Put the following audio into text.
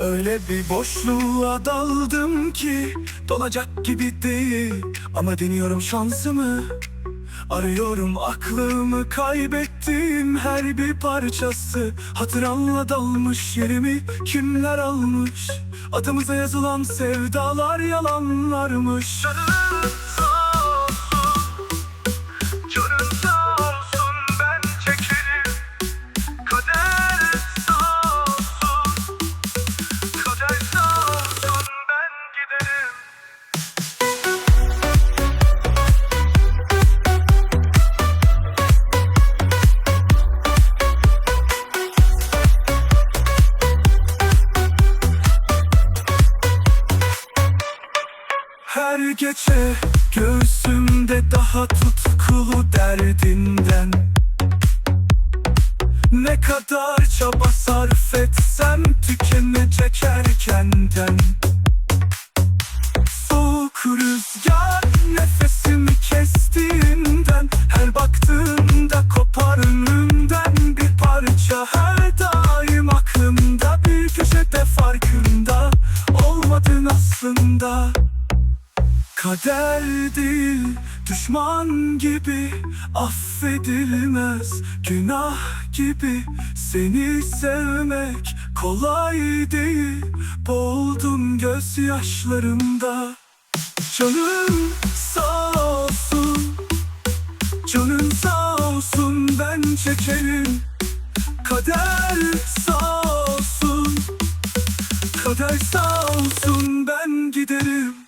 Öyle bir boşluğa daldım ki Dolacak gibi değil. Ama deniyorum şansımı Arıyorum aklımı kaybettiğim her bir parçası. Hatıranla dalmış yerimi kimler almış? Adımıza yazılan sevdalar yalanlarmış Her gece göğsümde daha tutkulu derdinden. Ne kadar çaba sarf etsem Kader değil düşman gibi affedilmez Günah gibi seni sevmek kolay değil. Boğuldum gözyaşlarımda Canım sağ olsun Canın sağ olsun ben çekerim. Kader sağ olsun Kader sağ olsun ben giderim